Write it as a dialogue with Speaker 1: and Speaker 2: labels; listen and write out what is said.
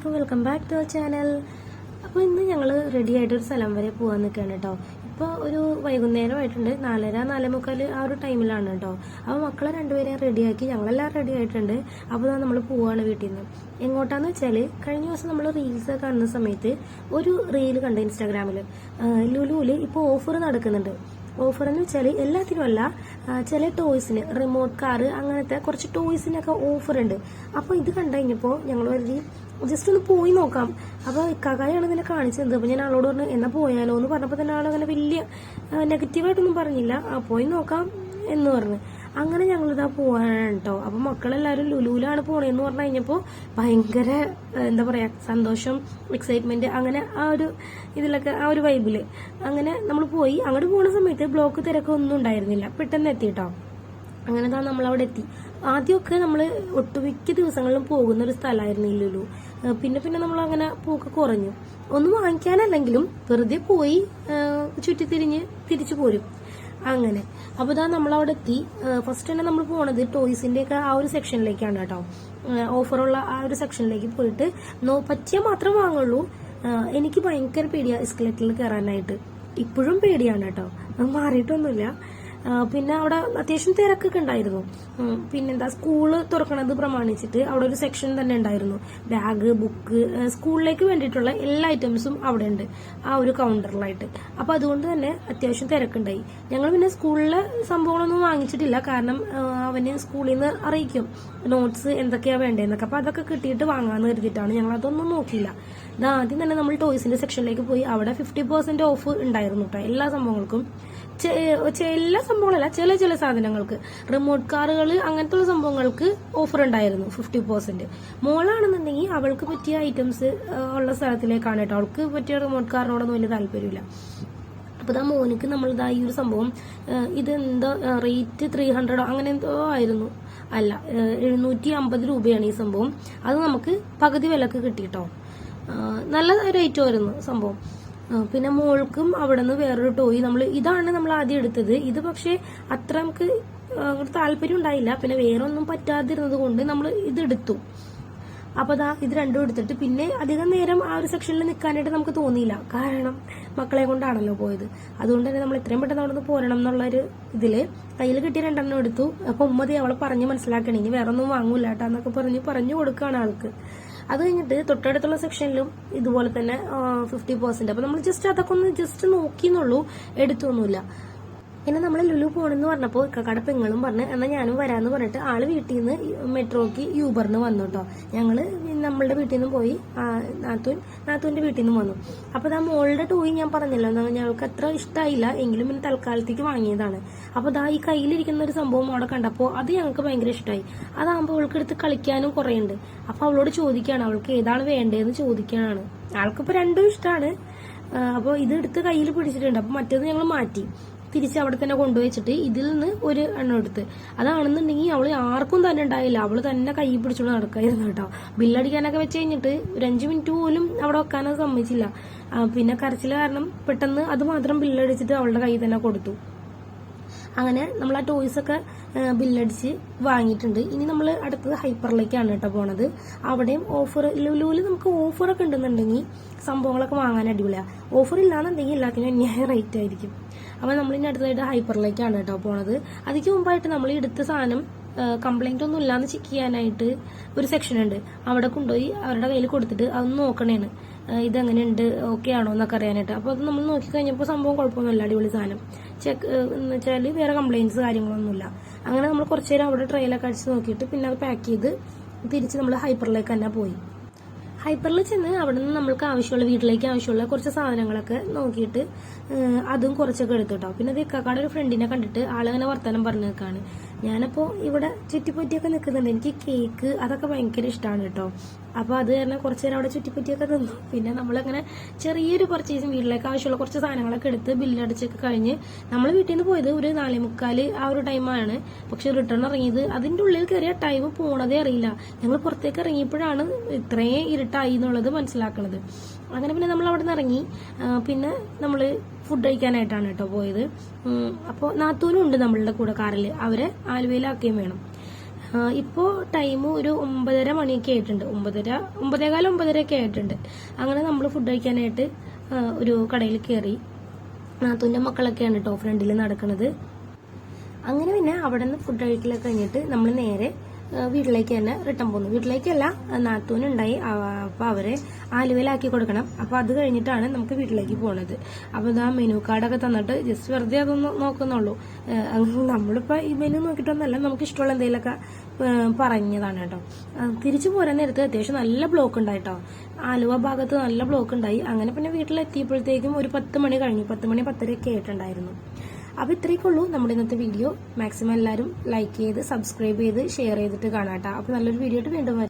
Speaker 1: അലൈക്കും welcome back to our channel അപ്പോൾ ഇന്ന് ഞങ്ങൾ റെഡി ആയിട്ട് ഒരു സ്ഥലം വരെ പോകാൻ നിൽക്കുകയാണ് കേട്ടോ ഇപ്പോൾ ഒരു വൈകുന്നേരമായിട്ടുണ്ട്. നാലര നാലേ മുക്കാൽ ആ ഒരു ടൈമിലാണ് കേട്ടോ അപ്പോൾ മക്കളെ രണ്ടുപേരെയും റെഡിയാക്കി ഞങ്ങളെല്ലാം റെഡി ആയിട്ടുണ്ട്. അപ്പോൾ നമ്മൾ പോവാണ് വീട്ടിൽ നിന്ന് എങ്ങോട്ടാന്ന് വെച്ചാൽ കഴിഞ്ഞ ദിവസം നമ്മൾ റീൽസ് കാണുന്ന സമയത്ത് ഒരു റീൽ കണ്ട് ഇൻസ്റ്റാഗ്രാമിൽ ലുലുവിൽ ഇപ്പോൾ ഓഫർ നടക്കുന്നുണ്ട്. ഓഫർ എന്ന് വെച്ചാൽ എല്ലാത്തിനും അല്ല ചില ടോയ്സിന് റിമോട്ട് കാർ അങ്ങനത്തെ കുറച്ച് ടോയ്സിനൊക്കെ ഓഫർ ഉണ്ട്. അപ്പോൾ ഇത് കണ്ടു കഴിഞ്ഞപ്പോൾ ഞങ്ങൾ കരുതി ജസ്റ്റ് ഒന്ന് പോയി നോക്കാം. അപ്പോൾ ഇക്കാക്കായാണ് ഇതിനെ കാണിച്ചത്. അപ്പോൾ ഞാൻ ആളോട് പറഞ്ഞു എന്നാ പോയാലോ? എന്ന് പറഞ്ഞപ്പോൾ തന്നെ ആളങ്ങനെ വലിയ നെഗറ്റീവായിട്ടൊന്നും പറഞ്ഞില്ല. ആ പോയി നോക്കാം എന്ന് പറഞ്ഞു. അങ്ങനെ ഞങ്ങളിതാ പോവാണ് കേട്ടോ. അപ്പൊ മക്കളെല്ലാരും ലുലുവിലാണ് പോണേന്ന് പറഞ്ഞു കഴിഞ്ഞപ്പോ ഭയങ്കര എന്താ പറയാ സന്തോഷം എക്സൈറ്റ്മെന്റ് അങ്ങനെ ആ ഒരു ഇതിലൊക്കെ ആ ഒരു വൈബിൽ അങ്ങനെ നമ്മൾ പോയി. അങ്ങോട്ട് പോണ സമയത്ത് ബ്ലോക്ക് തിരക്കൊന്നും ഉണ്ടായിരുന്നില്ല. പെട്ടെന്ന് എത്തി കേട്ടോ. അങ്ങനെ നമ്മൾ അവിടെ എത്തി. ആദ്യമൊക്കെ നമ്മൾ ഒട്ടുമിക്ക ദിവസങ്ങളിലും പോകുന്ന ഒരു സ്ഥലമായിരുന്നു ഈ ലുലു പിന്നെ പിന്നെ നമ്മൾ അങ്ങനെ പോക്ക് കുറഞ്ഞു. ഒന്നും വാങ്ങിക്കാനല്ലെങ്കിലും വെറുതെ പോയി ചുറ്റിത്തിരിഞ്ഞ് തിരിച്ചു പോരും. അങ്ങനെ. അപ്പൊ ഇതാ നമ്മൾ അവിടെ എത്തി ഫസ്റ്റ് തന്നെ നമ്മൾ പോണത് ടോയ്സിന്റെ ഒക്കെ ആ ഒരു സെക്ഷനിലേക്കാണ് കേട്ടോ. ഓഫറുള്ള ആ ഒരു സെക്ഷനിലേക്ക് പോയിട്ട് നോ പറ്റിയ മാത്രം വാങ്ങുള്ളൂ. എനിക്ക് ഭയങ്കര പേടിയാ എസ്കലേറ്ററിൽ കയറാനായിട്ട് ഇപ്പോഴും പേടിയാണ് കേട്ടോ. മാറിയിട്ടൊന്നുമില്ല. പിന്നെ അവിടെ അത്യാവശ്യം തിരക്കൊക്കെ ഉണ്ടായിരുന്നു. പിന്നെന്താ സ്കൂൾ തുറക്കണത് പ്രമാണിച്ചിട്ട് അവിടെ ഒരു സെക്ഷൻ തന്നെ ഉണ്ടായിരുന്നു. ബാഗ് ബുക്ക് സ്കൂളിലേക്ക് വേണ്ടിയിട്ടുള്ള എല്ലാ ഐറ്റംസും അവിടെ ഉണ്ട്. ആ ഒരു കൗണ്ടറിലായിട്ട് അപ്പൊ അതുകൊണ്ട് തന്നെ അത്യാവശ്യം തിരക്കുണ്ടായി. ഞങ്ങൾ പിന്നെ സ്കൂളിലെ സംഭവങ്ങളൊന്നും വാങ്ങിച്ചിട്ടില്ല. കാരണം അവന് സ്കൂളിൽ നിന്ന് അറിയിക്കും. നോട്ട്സ് എന്തൊക്കെയാ വേണ്ടതെന്നൊക്കെ. അപ്പൊ അതൊക്കെ കിട്ടിയിട്ട് വാങ്ങാന്ന് കരുതിയിട്ടാണ് ഞങ്ങൾ അതൊന്നും നോക്കിയില്ല. ഇത് ആദ്യം തന്നെ നമ്മൾ ടോയ്സിന്റെ സെക്ഷനിലേക്ക് പോയി. അവിടെ ഫിഫ്റ്റി പെർസെന്റ് ഓഫ് ഉണ്ടായിരുന്നു കേട്ടോ എല്ലാ സംഭവങ്ങൾക്കും. എല്ലാ സംഭവങ്ങളല്ല ചില ചില സാധനങ്ങൾക്ക്. റിമോട്ട് കാറുകൾ അങ്ങനത്തെ സംഭവങ്ങൾക്ക് ഓഫർ ഉണ്ടായിരുന്നു ഫിഫ്റ്റി പെർസെന്റ് മോളാണെന്നുണ്ടെങ്കിൽ അവൾക്ക് പറ്റിയ ഐറ്റംസ് ഉള്ള സ്ഥലത്തിലേക്കാണ് കേട്ടോ. അവൾക്ക് പറ്റിയ റിമോട്ട് കാറിനോടൊന്നും വലിയ താല്പര്യമില്ല. അപ്പൊ ഇതാ മോനിക്ക് നമ്മൾ ഇതാ ഈ ഒരു സംഭവം ഇതെന്തോ റേറ്റ് ത്രീ ഹൺഡ്രഡോ അങ്ങനെ എന്തോ ആയിരുന്നു. അല്ല എഴുന്നൂറ്റി അമ്പത് രൂപയാണ് ഈ സംഭവം. അത് നമുക്ക് പകുതി വിലക്ക് കിട്ടിയിട്ടോ നല്ല റേറ്റ് വരുന്നു സംഭവം. പിന്നെ മോൾക്കും അവിടെ നിന്ന് വേറൊരു ടോയ് നമ്മൾ ഇതാണ് നമ്മൾ ആദ്യം എടുത്തത്. ഇത് പക്ഷേ അത്ര നമുക്ക് താല്പര്യം ഉണ്ടായില്ല. പിന്നെ വേറെ ഒന്നും പറ്റാതിരുന്നത് കൊണ്ട് നമ്മൾ ഇതെടുത്തു. അപ്പൊ ദാ ഇത് രണ്ടും എടുത്തിട്ട് പിന്നെ അധികം നേരം ആ ഒരു സെക്ഷനിൽ നിൽക്കാനായിട്ട് നമുക്ക് തോന്നിയില്ല. കാരണം മക്കളെ കൊണ്ടാണല്ലോ പോയത്. അതുകൊണ്ട് തന്നെ നമ്മൾ എത്രയും പെട്ടെന്ന് അവിടെ നിന്ന് പോരണം എന്നുള്ള ഒരു ഇതിൽ കയ്യിൽ കിട്ടിയ രണ്ടെണ്ണം എടുത്തു. അപ്പൊ ഉമ്മതി അവളെ പറഞ്ഞ് മനസ്സിലാക്കണേ. ഇനി വേറെ ഒന്നും വാങ്ങൂല പറഞ്ഞ് പറഞ്ഞു കൊടുക്കുകയാണ് ആൾക്ക്. അത് കഴിഞ്ഞിട്ട് തൊട്ടടുത്തുള്ള സെക്ഷനിലും ഇതുപോലെ തന്നെ ഫിഫ്റ്റി പെർസെന്റ് അപ്പൊ നമ്മൾ ജസ്റ്റ് അതൊക്കെ ഒന്ന് ജസ്റ്റ് നോക്കിയെന്നുള്ളൂ. എടുത്തൊന്നുമില്ല. പിന്നെ നമ്മൾ ലുലു പോണെന്ന് പറഞ്ഞപ്പോൾ ഇക്കക്കാടെ പെങ്ങളും പറഞ്ഞ് എന്നാൽ ഞാനും വരാന്ന് പറഞ്ഞിട്ട് ആൾ വീട്ടിൽ നിന്ന് മെട്രോക്ക് യൂബറിന് വന്നു കേട്ടോ ഞങ്ങൾ നമ്മളുടെ വീട്ടിൽ നിന്ന് പോയി ആ, നാത്തൂൻ നാത്തൂന്റെ വീട്ടിൽ നിന്ന് വന്നു. അപ്പോൾ ദാ മോളുടെ ടോയ് ഞാൻ പറഞ്ഞല്ലോ ഞങ്ങൾക്ക് അത്ര ഇഷ്ടമായില്ല എങ്കിലും പിന്നെ തൽക്കാലത്തേക്ക് വാങ്ങിയതാണ്. അപ്പോൾ ദാ ഈ കയ്യിലിരിക്കുന്ന ഒരു സംഭവം അവിടെ കണ്ടപ്പോൾ അത് ഞങ്ങൾക്ക് ഭയങ്കര ഇഷ്ടമായി അതാകുമ്പോൾ അവൾക്ക് എടുത്ത് കളിക്കാനും കുറേ ഉണ്ട് അപ്പൊ അവളോട് ചോദിക്കുകയാണ് അവൾക്ക് ഏതാണ് വേണ്ടതെന്ന് ചോദിക്കാനാണ്. ആൾക്കിപ്പോ രണ്ടും ഇഷ്ടമാണ് അപ്പോൾ ഇത് എടുത്ത് കയ്യിൽ പിടിച്ചിട്ടുണ്ട്. അപ്പോൾ മറ്റേത് ഞങ്ങൾ മാറ്റി. തിരിച്ച് അവിടെ തന്നെ കൊണ്ടുവച്ചിട്ട് ഇതിൽ നിന്ന് ഒരു എണ്ണം എടുത്ത്. അതാണെന്നുണ്ടെങ്കിൽ അവൾ ആർക്കും തന്നെ ഉണ്ടായില്ല. അവൾ തന്നെ കൈ പിടിച്ചോണ്ട് നടക്കായിരുന്നു കേട്ടോ. ബില്ലടിക്കാനൊക്കെ വെച്ച് കഴിഞ്ഞിട്ട് ഒരു അഞ്ചു മിനിറ്റ് പോലും അവിടെ വെക്കാനത് സമ്മതിച്ചില്ല. പിന്നെ കരച്ചിൽ കാരണം പെട്ടെന്ന് അത് മാത്രം ബില്ലടിച്ചിട്ട് അവളുടെ കൈ തന്നെ കൊടുത്തു. അങ്ങനെ നമ്മൾ ആ ടോയ്സ് ഒക്കെ ബില്ലടിച്ച് വാങ്ങിയിട്ടുണ്ട്. ഇനി നമ്മൾ അടുത്തത് ഹൈപ്പറിലേക്കാണ് കേട്ടോ പോണത്. അവിടെയും ഓഫർ ലുലുവിൽ നമുക്ക് ഓഫറൊക്കെ ഉണ്ടെന്നുണ്ടെങ്കിൽ സംഭവങ്ങളൊക്കെ വാങ്ങാൻ അടിപൊളിയാണ് ഓഫർ ഇല്ലാന്നുണ്ടെങ്കിൽ എല്ലാത്തിനും അന്യായ റേറ്റ് ആയിരിക്കും. അപ്പോൾ നമ്മൾ ഇനി അടുത്തതായിട്ട് ഹൈപ്പറിലേക്കാണ് കേട്ടോ പോണത്. അതിക്ക് മുമ്പായിട്ട് നമ്മൾ എടുത്ത സാധനം കംപ്ലൈന്റ് ഒന്നും ഇല്ലാന്ന് ചെക്ക് ചെയ്യാനായിട്ട് ഒരു സെക്ഷൻ ഉണ്ട്. അവിടെ കൊണ്ടുപോയി അവരുടെ കയ്യിൽ കൊടുത്തിട്ട് അതൊന്ന് നോക്കണേണ്. ആ, ഇതെങ്ങനെയുണ്ട്? ഓക്കെ ആണോ എന്നൊക്കെ അറിയാനായിട്ട്. അപ്പോൾ അത് നമ്മൾ നോക്കി കഴിഞ്ഞപ്പോൾ സംഭവം കുഴപ്പമൊന്നുമില്ല അടിപൊളി സാധനം. ചെക്ക് എന്ന് വെച്ചാൽ വേറെ കംപ്ലൈന്റ്സ് കാര്യങ്ങളൊന്നുമില്ല. അങ്ങനെ നമ്മൾ കുറച്ച് നേരം അവിടെ ട്രെയിലൊക്കെ അടിച്ച് നോക്കിയിട്ട് പിന്നെ അത് പാക്ക് ചെയ്ത് തിരിച്ച് നമ്മൾ ഹൈപ്പറിലേക്ക് തന്നെ പോയി. ഹൈപ്പറിൽ ചെന്ന് അവിടെ നിന്ന് നമ്മൾക്ക് ആവശ്യമുള്ള വീട്ടിലേക്ക് ആവശ്യമുള്ള കുറച്ച് സാധനങ്ങളൊക്കെ നോക്കിയിട്ട് അതും കുറച്ചൊക്കെ എടുത്തു കേട്ടോ. പിന്നെ അത് ഒരു ഫ്രണ്ടിനെ കണ്ടിട്ട് ആളിങ്ങനെ വർത്തമാനം പറഞ്ഞു നിൽക്കാണ് ഞാനപ്പോൾ ഇവിടെ ചുറ്റിപ്പറ്റിയൊക്കെ നിൽക്കുന്നുണ്ട്. എനിക്ക് കേക്ക് അതൊക്കെ ഭയങ്കര ഇഷ്ടമാണ് കേട്ടോ. അപ്പോൾ അത് തന്നെ കുറച്ച് നേരം അവിടെ ചുറ്റിപ്പറ്റിയൊക്കെ നിന്നു. പിന്നെ നമ്മളങ്ങനെ ചെറിയൊരു പർച്ചേസും വീട്ടിലേക്ക് ആവശ്യമുള്ള കുറച്ച് സാധനങ്ങളൊക്കെ എടുത്ത് ബില്ലടിച്ചൊക്കെ കഴിഞ്ഞ് നമ്മൾ വീട്ടിൽ നിന്ന് പോയത് ഒരു നാലേ മുക്കാൽ ആ ഒരു ടൈമാണ് പക്ഷെ റിട്ടേൺ ഇറങ്ങിയത് അതിന്റെ ഉള്ളിൽ കയറിയ ടൈം പോണതേ അറിയില്ല. ഞങ്ങൾ പുറത്തേക്ക് ഇറങ്ങിയപ്പോഴാണ് ഇത്രയും ഇരുട്ടായി എന്നുള്ളത് മനസ്സിലാക്കണത്. അങ്ങനെ പിന്നെ നമ്മൾ അവിടെ നിന്ന് ഇറങ്ങി പിന്നെ നമ്മൾ ഫുഡ് കഴിക്കാനായിട്ടാണ് കേട്ടോ പോയത്. അപ്പോൾ നാത്തൂനും ഉണ്ട് നമ്മളുടെ കൂടെ കാറിൽ അവരെ ആലുവയിലാക്കുകയും വേണം. ഇപ്പോൾ ടൈം ഒരു ഒമ്പതര മണിയൊക്കെ ആയിട്ടുണ്ട്. ഒമ്പതര ഒമ്പതേകാലം ഒമ്പതരയൊക്കെ ആയിട്ടുണ്ട്. അങ്ങനെ നമ്മൾ ഫുഡ് കഴിക്കാനായിട്ട് ഒരു കടയിൽ കയറി നാത്തൂന്റെ മക്കളൊക്കെയാണ് കേട്ടോ ഫ്രണ്ടിൽ നടക്കുന്നത് അങ്ങനെ പിന്നെ അവിടെ നിന്ന് ഫുഡ് കഴിക്കലൊക്കെ കഴിഞ്ഞിട്ട് നമ്മൾ നേരെ വീട്ടിലേക്ക് തന്നെ റിട്ടേൺ പോന്നു. വീട്ടിലേക്കല്ല നാത്തൂനുണ്ടായി. അപ്പോൾ അവരെ ആലുവയിലാക്കി കൊടുക്കണം. അപ്പോൾ അത് കഴിഞ്ഞിട്ടാണ് നമുക്ക് വീട്ടിലേക്ക് പോണത്. അപ്പോൾ ഇതാ മെനു കാർഡൊക്കെ തന്നിട്ട് ജസ്റ്റ് വെറുതെ അതൊന്ന് നോക്കുന്നുള്ളൂ. നമ്മളിപ്പോ ഈ മെനു നോക്കിയിട്ടൊന്നല്ല നമുക്ക് ഇഷ്ടമുള്ള എന്തെങ്കിലുമൊക്കെ ആ, പറഞ്ഞതാണ് കേട്ടോ. തിരിച്ചു പോരാൻ നേരത്ത് അത്യാവശ്യം നല്ല ബ്ലോക്ക് ഉണ്ടായി ഉണ്ടായിട്ടോ. ആലുവ ഭാഗത്ത് നല്ല ബ്ലോക്ക് ഉണ്ടായി. അങ്ങനെ പിന്നെ വീട്ടിലെത്തിയപ്പോഴത്തേക്കും ഒരു പത്ത് മണി കഴിഞ്ഞു. പത്ത് മണി പത്തരയൊക്കെ ആയിട്ടുണ്ടായിരുന്നു. അപ്പോൾ ഇത്രയൊക്കെ ഉള്ളൂ നമ്മുടെ ഇന്നത്തെ വീഡിയോ. മാക്സിമം എല്ലാവരും ലൈക്ക് ചെയ്ത് സബ്സ്ക്രൈബ് ചെയ്ത് ഷെയർ ചെയ്തിട്ട് കാണാം കേട്ടോ. അപ്പോൾ നല്ലൊരു വീഡിയോ ആയിട്ട് വീണ്ടും